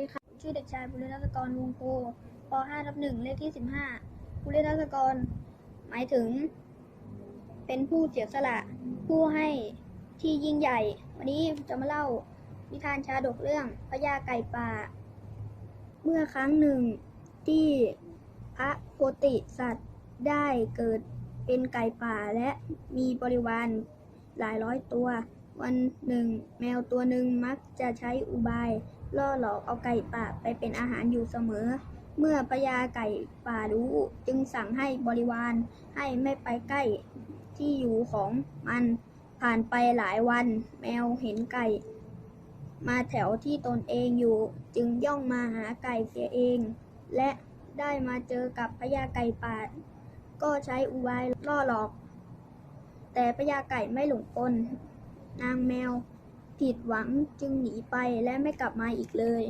ดีค่ะชื่อเด็กชายบุริทัศกรวงโพป .5 ทับ1เลขที่ 15บุริทัศกร หมายถึง เป็นผู้เสียสละ ผู้ให้ที่ยิ่งใหญ่ วันนี้จะมาเล่านิทานชาดกเรื่องพญาไก่ป่า เมื่อครั้งหนึ่งที่พระโพธิสัตว์ได้เกิดเป็นไก่ป่าและมีบริวารหลายร้อยตัว วันหนึ่ง แมวตัวหนึ่งมักจะใช้อุบาย ล่อหลอกเอาไก่ป่าไปเป็นอาหารอยู่เสมอ เมื่อพญาไก่ป่ารู้จึงสั่งให้บริวารให้ไม่ไปใกล้ที่อยู่ของมันผ่านไปหลายวัน แมวเห็นไก่ มาแถวที่ตนเองอยู่จึงย่องมาหาไก่เสียเอง และได้มาเจอกับพญาไก่ป่าก็ใช้อุบายล่อหลอก แต่พญาไก่ไม่หลงกลนางแมว ผิดหวังจึงหนีไปและไม่กลับมาอีกเลย